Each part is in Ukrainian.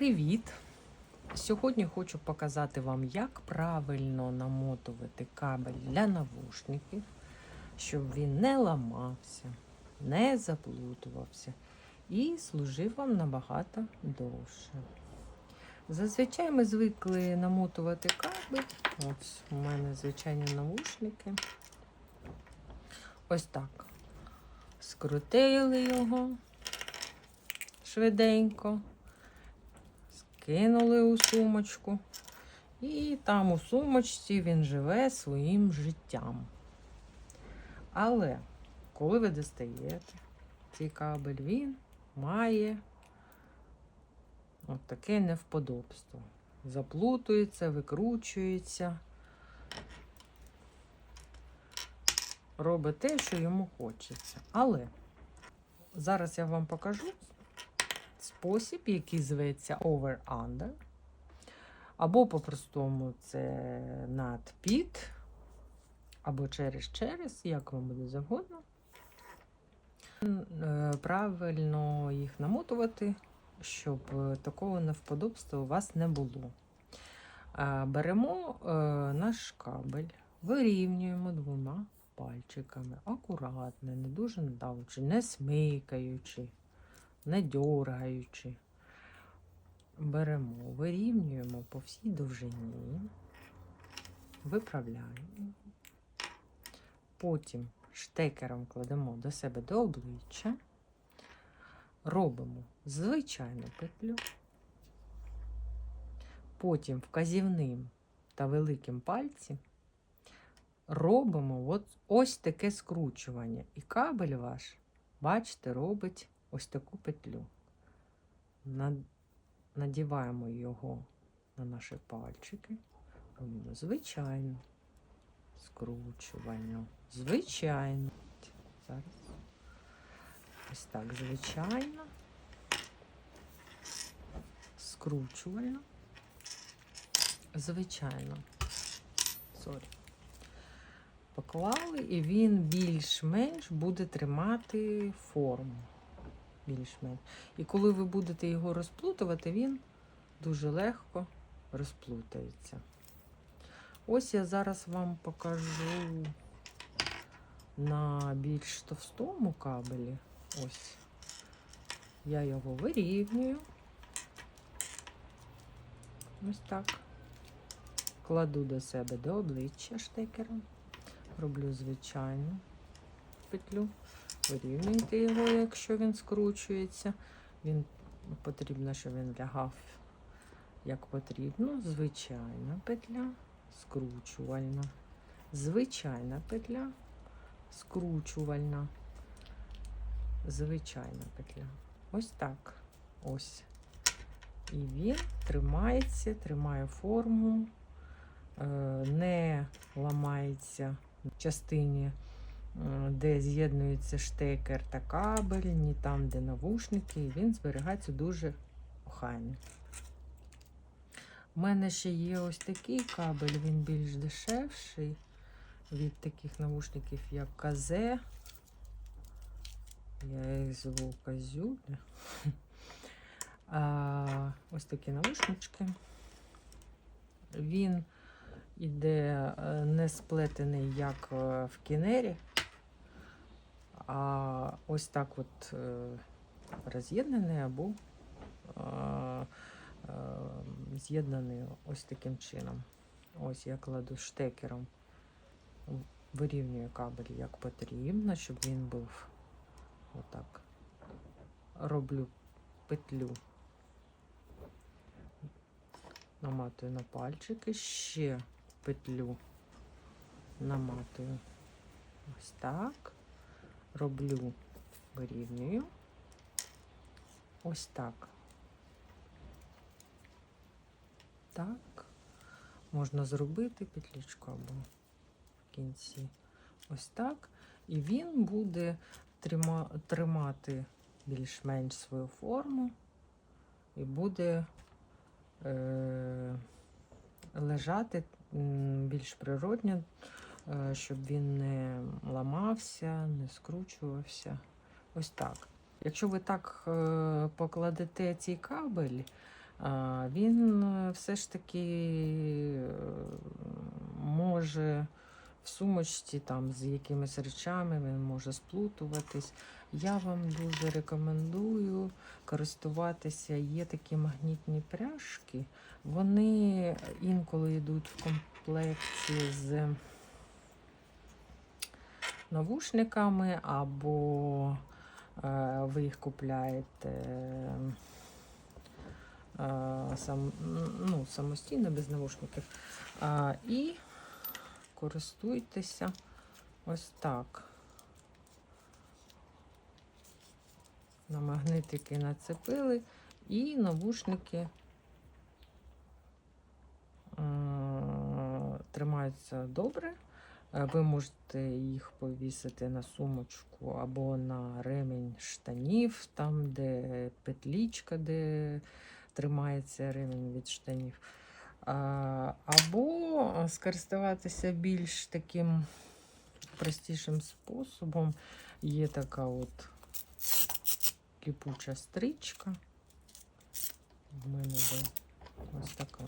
Привіт! Сьогодні хочу показати вам, як правильно намотувати кабель для навушників, щоб він не ламався, не заплутувався і служив вам набагато довше. Зазвичай ми звикли намотувати кабель. Ось у мене звичайні навушники. Ось так. Скрутили його швиденько кинули у сумочку. І там у сумочці він живе своїм життям. Але коли ви достаєте цей кабель, він має от таке невподобство. Заплутується, викручується, робить те, що йому хочеться. Але зараз я вам покажу спосіб, який зветься over-under. Або по-простому це над-під, або через-через, як вам буде завгодно. Е, Правильно їх намотувати, щоб е, такого невподобства у вас не було. Е, Беремо наш кабель, вирівнюємо двома пальчиками, акуратно, не дуже надавлюючи, не смикаючи не дьоргаючи. Беремо, вирівнюємо по всій довжині, виправляємо. Потім штекером кладемо до себе до обличчя, робимо звичайну петлю, потім вказівним та великим пальцем робимо от ось таке скручування. І кабель ваш, бачите, робить ось таку петлю. Надіваємо його на наші пальчики. Робимо звичайно, скручування. Звичайно. Зараз. Ось так, звичайно. Скручувально. Звичайно. Сорі. Поклали, і він більш-менш буде тримати форму більш-менш. І коли ви будете його розплутувати, він дуже легко розплутається. Ось я зараз вам покажу на більш товстому кабелі. Ось. Я його вирівнюю. Ось так. Кладу до себе до обличчя штекером. Роблю звичайну петлю. Вирівнюйте його, якщо він скручується. Він потрібно, щоб він лягав як потрібно. Звичайна петля, скручувальна. Звичайна петля, скручувальна. Звичайна петля. Ось так. Ось. І він тримається, тримає форму, е, не ламається в частині де з'єднується штекер та кабель, ні там, де навушники, і він зберігається дуже охайно. У мене ще є ось такий кабель, він більш дешевший від таких навушників, як Казе. Я їх зву Казюля. А, Ось такі навушнички. Він іде е, не сплетений, як е, в кінері. А ось так от е, роз'єднаний або е, з'єднаний ось таким чином. Ось я кладу штекером, вирівнюю кабель як потрібно, щоб він був отак. Роблю петлю, наматую на пальчики, ще петлю наматую ось так роблю, вирівнюю. Ось так. Так. Можна зробити петлічку або в кінці. Ось так. І він буде трима, тримати більш-менш свою форму і буде е, лежати більш природньо. Е, щоб він не ламався, не скручувався. Ось так. Якщо ви так е, покладете цей кабель, він е, все ж таки може в сумочці там з якимись речами він може сплутуватись. Я вам дуже рекомендую користуватися. Є такі магнітні пряжки. Вони інколи йдуть в комплекті з навушниками, або е, ви їх купляєте е, сам, ну, самостійно без навушників. І користуйтеся ось так. На магнитики нацепили і навушники е, тримаються добре. Е, Ви можете їх повісити на сумочку або на ремінь штанів, там, де петлічка, де тримається ремінь від штанів. Або скористуватися більш таким простішим способом. Є така от кипуча стрічка. В мене ось така.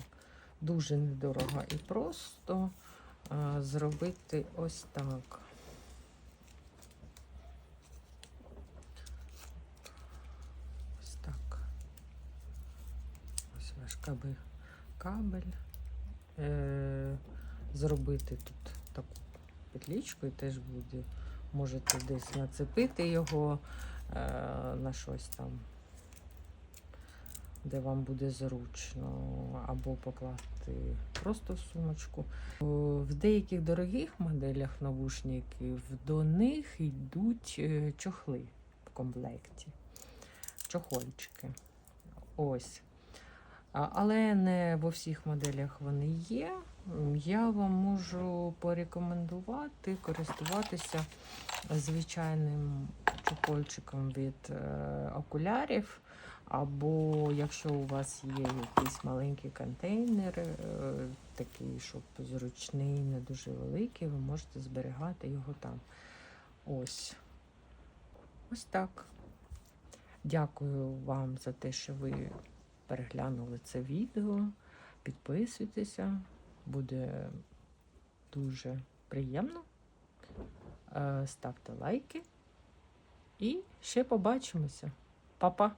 Дуже недорога і просто зробити ось так. Ось так. Ось ваш кабель. кабель. Е, зробити тут таку петлічку і теж буде. Можете десь нацепити його е, на щось там, де вам буде зручно, або покласти просто в сумочку. В деяких дорогих моделях навушників до них йдуть е, чохли в комплекті, чохольчики. Ось. Але не во всіх моделях вони є. Я вам можу порекомендувати користуватися звичайним чохольчиком від е, окулярів. Або якщо у вас є якийсь маленький контейнер, е, такий, щоб зручний, не дуже великий, ви можете зберігати його там. Ось. Ось так. Дякую вам за те, що ви переглянули це відео. Підписуйтеся, буде дуже приємно. Е, Ставте лайки і ще побачимося. Па-па!